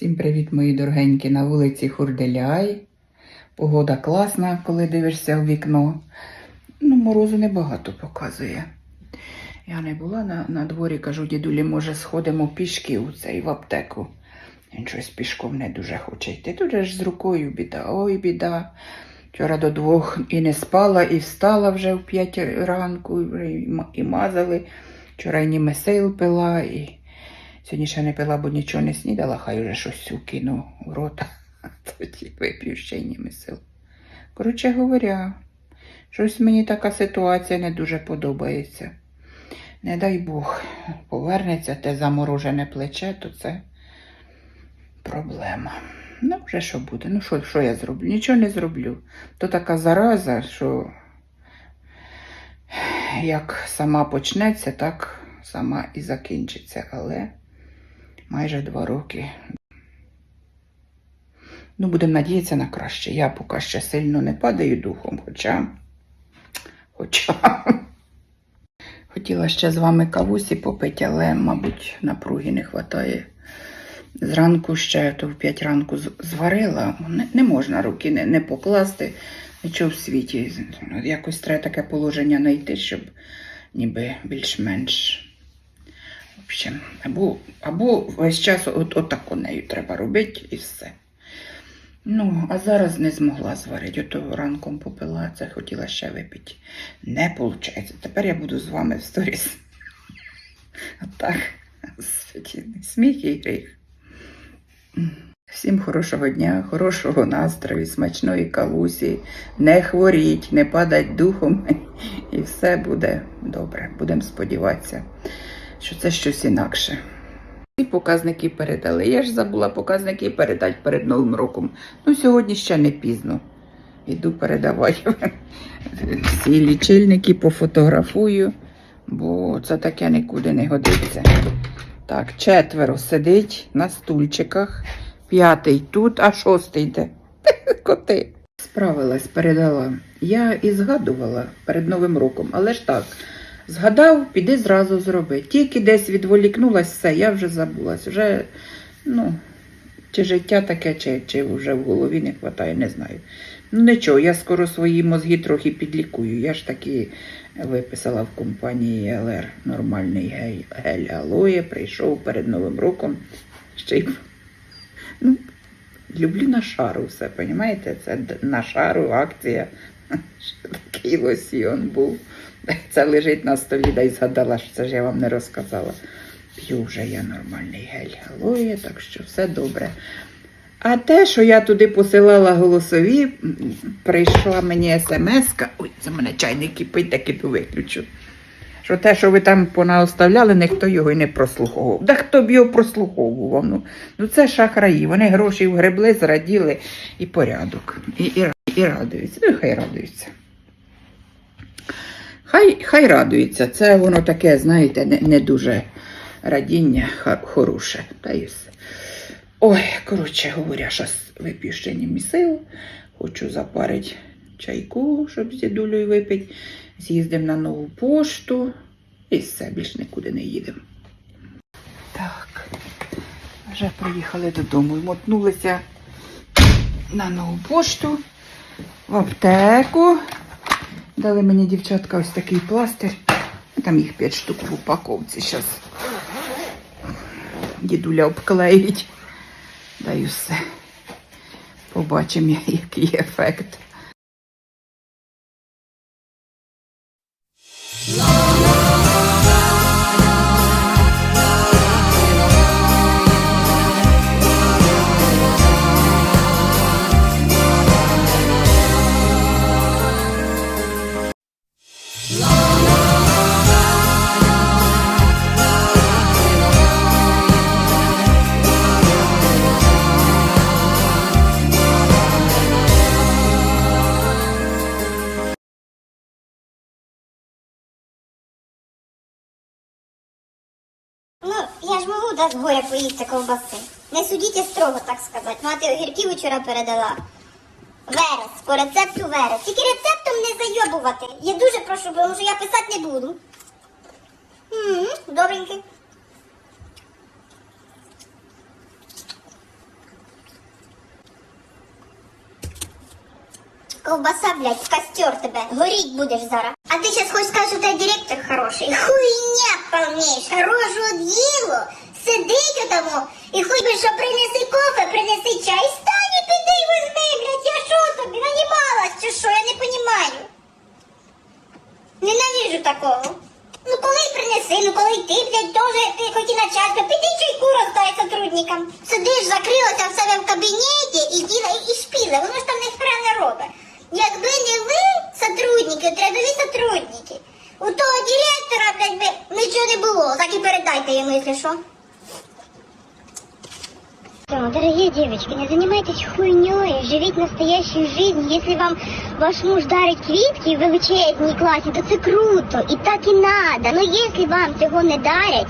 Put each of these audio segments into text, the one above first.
Всім привіт, мої дорогенькі, на вулиці Хурделяй. Погода класна, коли дивишся в вікно. Ну, морозу небагато показує. Я не була на, на дворі, кажу, дідулі, може, сходимо пішки у цей в аптеку. Він щось пішком не дуже хоче йти. Тут ж з рукою біда, ой, біда. Вчора до двох і не спала, і встала вже в п'ять ранку, і мазали. Вчора і німесейл пила, і сьогодні ще не пила, бо нічого не снідала, хай уже щось укину в рота. Тоді вип'ю ще й німесейл. Коротше говоря, щось мені така ситуація не дуже подобається. Не дай Бог, повернеться те заморожене плече, то це проблема. Ну, вже що буде? Ну, що, що я зроблю? Нічого не зроблю. То така зараза, що як сама почнеться, так сама і закінчиться. Але майже два роки. Ну, будемо надіятися на краще. Я поки ще сильно не падаю духом, хоча. Хоча. Хотіла ще з вами кавусі попити, але, мабуть, напруги не вистачає. Зранку ще то в 5 ранку зварила. Не, не можна руки не, не покласти. Нічого в світі. Якось треба таке положення знайти, щоб ніби більш-менш. В общем, або, або весь час от, отако нею треба робити і все. Ну, а зараз не змогла зварити. Ото ранком попила, це хотіла ще випити. Не виходить. Тепер я буду з вами в сторіс. Отак. Сміх і гріх. Всім хорошого дня, хорошого настрою, смачної кавусі. Не хворіть, не падать духом, і все буде добре. Будемо сподіватися, що це щось інакше. І показники передали. Я ж забула показники передати перед Новим роком. Ну, сьогодні ще не пізно. Іду передавати всі лічильники, пофотографую, бо це таке нікуди не годиться. Так, четверо сидить на стульчиках, п'ятий тут, а шостий де. Коти. Справилась, передала. Я і згадувала перед Новим роком, але ж так. Згадав, піди зразу зроби. Тільки десь відволікнулась, все, я вже забулась. Вже, ну, чи життя таке, чи, чи вже в голові не вистачає, не знаю. Ну нічого, я скоро свої мозги трохи підлікую. Я ж таки виписала в компанії ЛР нормальний гель, гель алоє, прийшов перед Новим роком. Ще й ну, люблю на шару все, розумієте? Це на шару акція. Такий лосьйон був. Це лежить на столі, да й згадала, що це ж я вам не розказала. П'ю вже я нормальний гель алоє, так що все добре. А те, що я туди посилала голосові, прийшла мені смс-ка. Ой, це мене чайник кипить, так і виключу. Що те, що ви там понаоставляли, ніхто його й не прослуховував. Да хто б його прослуховував? Ну, ну це шахраї. Вони гроші вгребли, зраділи і порядок. І, і, і радуються. Ну, і хай радуються. Хай, хай радуються. Це воно таке, знаєте, не, не дуже радіння хороше. Та і все. Ой, коротше говоря, зараз вип'ю ще місил. Хочу запарити чайку, щоб з дідулею випити. З'їздимо на нову пошту і все, більш нікуди не їдемо. Так, вже приїхали додому і мотнулися на нову пошту, в аптеку. Дали мені дівчатка ось такий пластир. Там їх 5 штук в упаковці. Зараз дідуля обклеїть. Даю все. Побачимо, який ефект. дасть горя поїсти ковбаси. Не судіть строго, так сказати. Ну, Мати огірків вчора передала. Верес, по рецепту верес. Тільки рецептом не зайобувати. Я дуже прошу, тому що я писати не буду. Добренький. Ковбаса, блядь, в костер тебе. Горіть будеш зараз. А ти зараз хочеш сказати, що ти директор хороший. Хуйня повніша, рожу діло. Сидить отамо. І хоч би що принеси кофе, принеси чай. Стань і піди і візьми, блядь, я що тобі, нанімалась чи що, я не понімаю. Ненавіжу такого. Ну коли принеси, ну коли ти, блядь, теж ти хоч і начальство, піди чайку роздай сотрудникам. Сидиш, закрилася в себе в кабінеті і діла і шпіле, воно ж там не хрен не робить. Якби не ви, сотрудники, трудові сотрудники, у того директора, блядь, би нічого не було, так і передайте йому, якщо що. Девочки, не занимайтесь хуйней, живите настоящую жизнь. Если вам ваш муж дарить квітки в величезній класі, то це круто, і так і надо. Но если вам цього не дарять,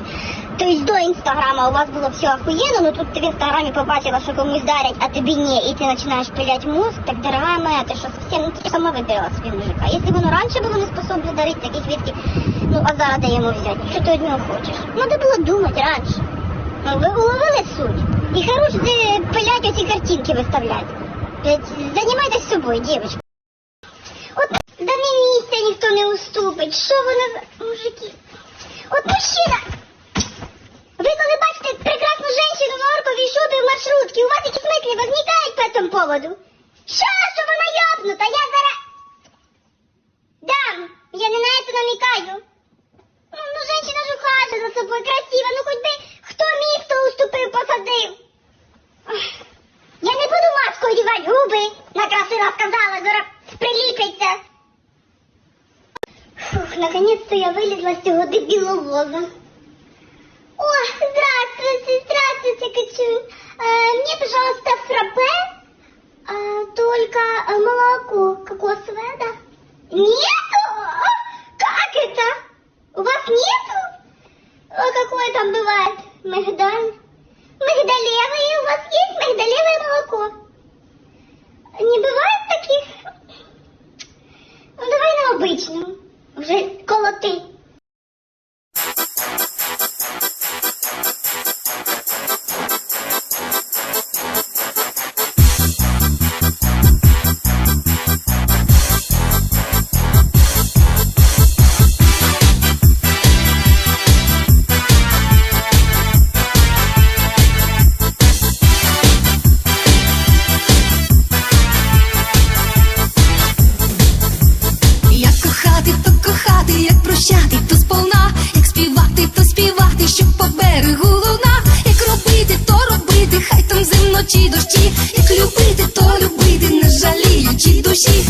то есть до інстаграма у вас було все охуєнно, но тут ти в інстаграмі побачила, що комусь дарять, а тобі ні, і ти починаєш пилять мозг, так дорогая моя, ти що совсем, ну ти сама вибирала собі мужика. Якщо воно раніше було не способне дарити такі квітки, ну а зараз де йому взяти? Що ти від нього хочеш? Надо було думати раніше. Ну, ви уловили суть? І хорош пилять оці картинки виставлять. Блядь, Займайтесь собою, дівчатка. От да не місця ніхто не уступить. Що воно за мужики? От мужчина! Ви коли бачите прекрасну жінку в норковій шубі в маршрутці, у вас якісь мислі возникають по цьому поводу? Що, що вона йобнута? Я зараз... Дам, я не на це намікаю. Ну, ну, женщина ж ухаживает за собой красиво, ну хоть би хто міг, хто уступив, посадив. Я не буду маскою одягати губи, накрасила, сказала, зараз приліпиться. Фух, наконец-то я вылезла с цього дебиловоза. О, здравствуйте, здравствуйте, Катюнь. Э, мне, пожалуйста, фраппе, а, только э, молоко кокосовое, да? Нету? coloquei чи дощі, як любити, то любити, не жаліючи душі,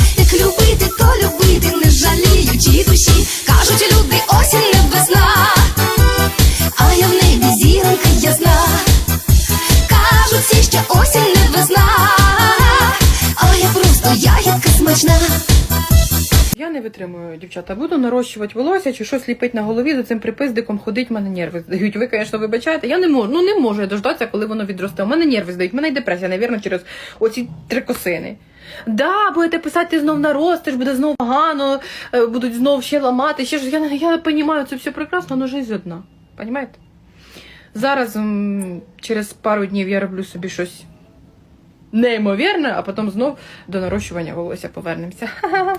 Я витримую, дівчата. Буду нарощувати волосся чи щось ліпити на голові за цим припиздиком ходить, мене нерви здають. Ви, звісно, вибачаєте. Я не можу, ну не можу я дождатися, коли воно відросте. У мене нерви здають, у мене й депресія, навірно, через оці три косини. Да, будете писати знов наростиш, буде знов погано, е, будуть знов ще ламати, ще ж я, я розумію, це все прекрасно, але жизнь одна. Понімаєте? Зараз через пару днів я роблю собі щось неймовірне, а потім знов до нарощування волосся повернемося.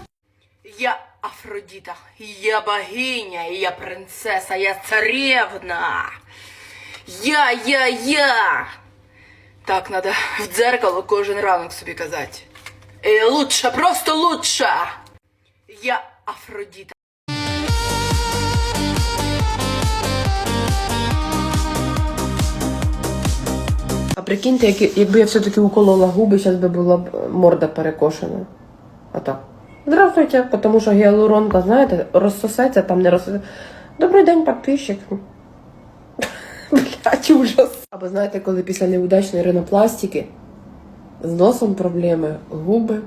Я Афродіта, я богиня, я принцеса, я царевна. Я, я, я. Так надо в дзеркало кожен ранок собі казати. І лучше, просто лучше. Я Афродіта. А прикиньте, як, якби я все-таки уколола губи, зараз би була б морда перекошена. А так. Здравствуйте, тому що гіалуронка, знаєте, розсосеться, там не розсосеться. Добрий день, підписчик. Блять, ужас. Або знаєте, коли після неудачної ринопластики з носом проблеми, губи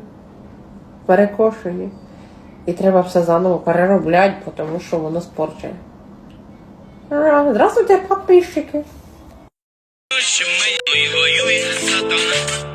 перекошені. І треба все заново переробляти, тому що воно спорчене. Здравствуйте, підписчики. воює.